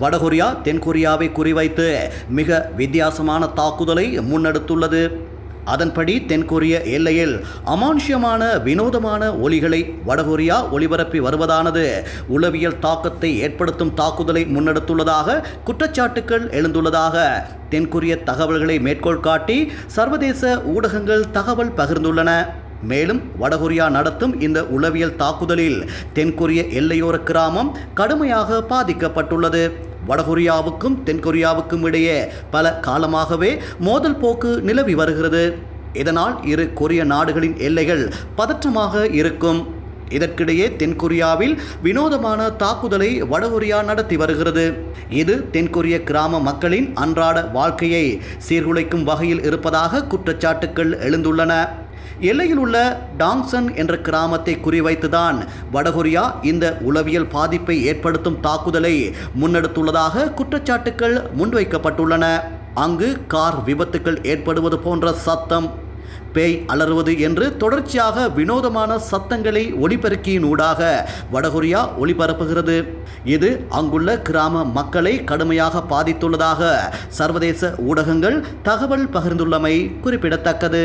வடகொரியா தென்கொரியாவை குறிவைத்து மிக வித்தியாசமான தாக்குதலை முன்னெடுத்துள்ளது. அதன்படி தென்கொரிய எல்லையில் அமானுஷ்யமான வினோதமான ஒலிகளை வடகொரியா ஒளிபரப்பி வருவதானது உளவியல் தாக்கத்தை ஏற்படுத்தும் தாக்குதலை முன்னெடுத்துள்ளதாக குற்றச்சாட்டுக்கள் எழுந்துள்ளதாக தென்கொரிய தகவல்களை மேற்கோள் காட்டி சர்வதேச ஊடகங்கள் தகவல் பகிர்ந்துள்ளன. மேலும் வடகொரியா நடத்தும் இந்த உளவியல் தாக்குதலில் தென்கொரிய எல்லையோர கிராமம் கடுமையாக பாதிக்கப்பட்டுள்ளது. வடகொரியாவுக்கும் தென்கொரியாவுக்கும் இடையே பல காலமாகவே மோதல் போக்கு நிலவி வருகிறது. இதனால் இரு கொரிய நாடுகளின் எல்லைகள் பதற்றமாக இருக்கும். இதற்கிடையே தென்கொரியாவில் வினோதமான தாக்குதலை வடகொரியா நடத்தி வருகிறது. இது தென்கொரிய கிராம மக்களின் அன்றாட வாழ்க்கையை சீர்குலைக்கும் வகையில் இருப்பதாக குற்றச்சாட்டுக்கள் எழுந்துள்ளன. எல்லையில் உள்ள டாங்சன் என்ற கிராமத்தை குறிவைத்துதான் வடகொரியா இந்த உளவியல் பாதிப்பை ஏற்படுத்தும் தாக்குதலை முன்னெடுத்துள்ளதாக குற்றச்சாட்டுக்கள் முன்வைக்கப்பட்டுள்ளன. அங்கு கார் விபத்துக்கள் ஏற்படுவது போன்ற சத்தம் பேய் அலறுவது என்று தொடர்ச்சியாக வினோதமான சத்தங்களை ஒளிபெருக்கியின் ஊடாக வடகொரியா ஒளிபரப்புகிறது இது அங்குள்ள கிராம மக்களை கடுமையாக பாதித்துள்ளதாக சர்வதேச ஊடகங்கள் தகவல் பகிர்ந்துள்ளமை குறிப்பிடத்தக்கது.